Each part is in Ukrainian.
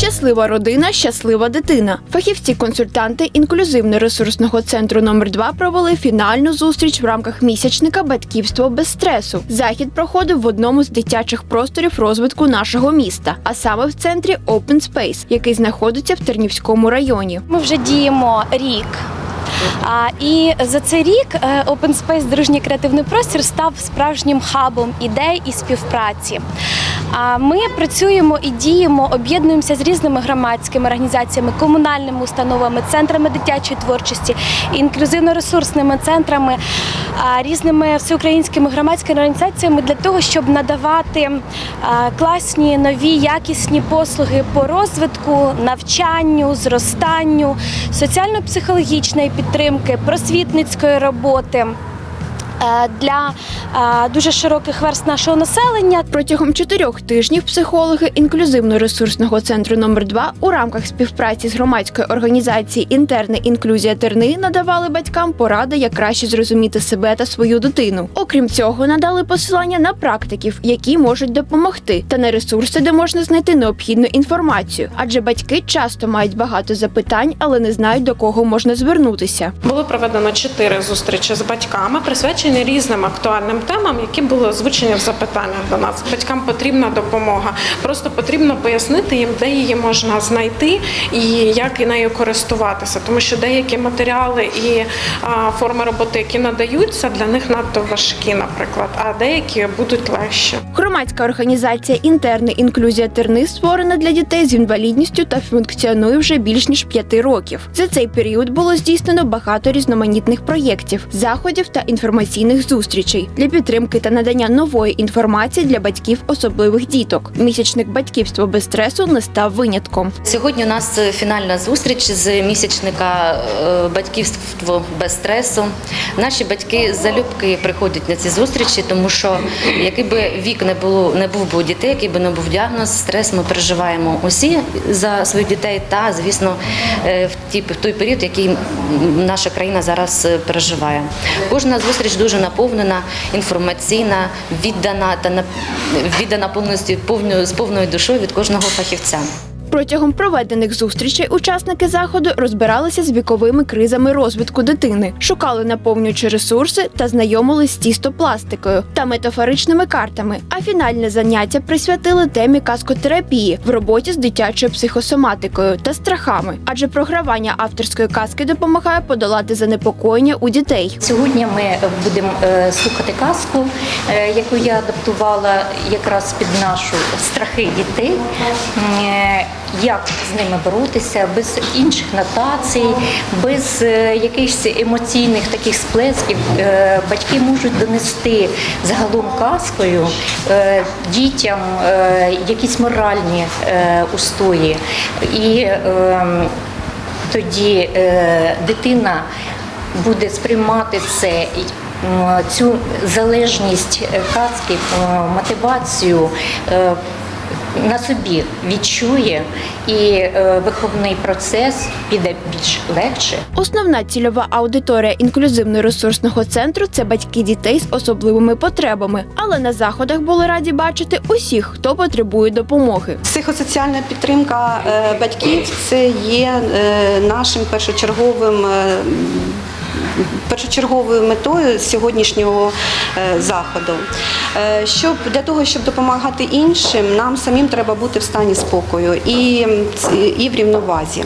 Щаслива родина, щаслива дитина. Фахівці-консультанти інклюзивно-ресурсного центру номер 2 провели фінальну зустріч в рамках місячника Батьківство без стресу. Захід проходив в одному з дитячих просторів розвитку нашого міста, а саме в центрі Open Space, який знаходиться в Тернівському районі. Ми вже діємо рік. А, і за цей рік е, Open Space дружній креативний простір став справжнім хабом ідей і співпраці. А ми працюємо і діємо, об'єднуємося з різними громадськими організаціями, комунальними установами, центрами дитячої творчості, інклюзивно-ресурсними центрами, різними всеукраїнськими громадськими організаціями для того, щоб надавати класні, нові, якісні послуги по розвитку, навчанню, зростанню, соціально-психологічної підтримки, просвітницької роботи. Е, Для е, дуже широких верст нашого населення Протягом чотирьох тижнів психологи інклюзивно-ресурсного центру номер 2 у рамках співпраці з громадською організацією Інтерна інклюзія Терни надавали батькам поради, як краще зрозуміти себе та свою дитину. Окрім цього, надали посилання на практиків, які можуть допомогти, та на ресурси, де можна знайти необхідну інформацію. Адже батьки часто мають багато запитань, але не знають до кого можна звернутися. Було проведено чотири зустрічі з батьками, присвячені різним актуальним темам, які були озвучені в запитаннях до нас. Батькам потрібна допомога. Просто потрібно пояснити їм, де її можна знайти і як нею користуватися, тому що деякі матеріали і форми роботи, які надаються, для них надто важкі, наприклад, а деякі будуть легші. Громадська організація Інтерна інклюзія Терни створена для дітей з інвалідністю та функціонує вже більш ніж п'яти років. За цей період було здійснено багато різноманітних проєктів, заходів та інформаційних зустрічей для підтримки та надання нової інформації для батьків особливих діток. Місячник батьківство без стресу не став винятком. Сьогодні у нас фінальна зустріч з місячника е, батьківство без стресу. Наші батьки залюбки приходять на ці зустрічі, тому що який би вік не було, не був би у дітей, який би не був діагноз, стрес ми переживаємо усі за своїх дітей та, звісно, е, в той період, який наша країна зараз е, переживає. Кожна зустріч дуже наповнена, інформаційна, віддана та віддана повністю повною з повною душою від кожного фахівця. Протягом проведених зустрічей учасники заходу розбиралися з віковими кризами розвитку дитини, шукали наповнюючі ресурси та знайомились з тістопластикою та метафоричними картами. А фінальне заняття присвятили темі каскотерапії в роботі з дитячою психосоматикою та страхами, адже програвання авторської казки допомагає подолати занепокоєння у дітей. Сьогодні ми будемо е, слухати казку, е, яку я адаптувала якраз під нашу страхи дітей. Як з ними боротися без інших нотацій, без е, якихось емоційних таких сплесків. Е, Батьки можуть донести загалом казкою е, дітям якісь моральні устої. І ем, тоді дитина буде сприймати це. Цю залежність казки, мотивацію на собі відчує, і е, виховний процес піде більш легше. Основна цільова аудиторія інклюзивно-ресурсного центру це батьки дітей з особливими потребами, але на заходах були раді бачити усіх, хто потребує допомоги. Психосоціальна підтримка е, батьків це є е, нашим першочерговим. Першочерговою метою сьогоднішнього е, заходу, Е, щоб для того, щоб допомагати іншим, нам самим треба бути в стані спокою і, і в рівновазі.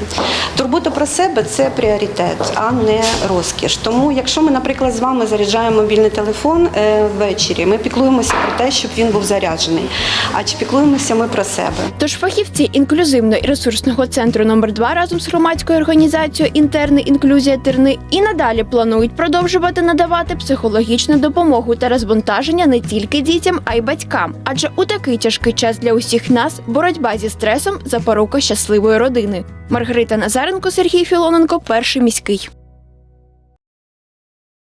Турбота про себе це пріоритет, а не розкіш. Тому, якщо ми, наприклад, з вами заряджаємо мобільний телефон е, ввечері, ми піклуємося про те, щоб він був заряджений. А чи піклуємося ми про себе? Тож фахівці інклюзивно-ресурсного центру номер 2 разом з громадською організацією Інтерни інклюзія Терни і надалі планують продовжувати надавати психологічну допомогу та розвантаження не тільки дітям, а й батькам. Адже у такий тяжкий час для усіх нас боротьба зі стресом запорука щасливої родини. Маргарита Назаренко, Сергій Філоненко, перший міський.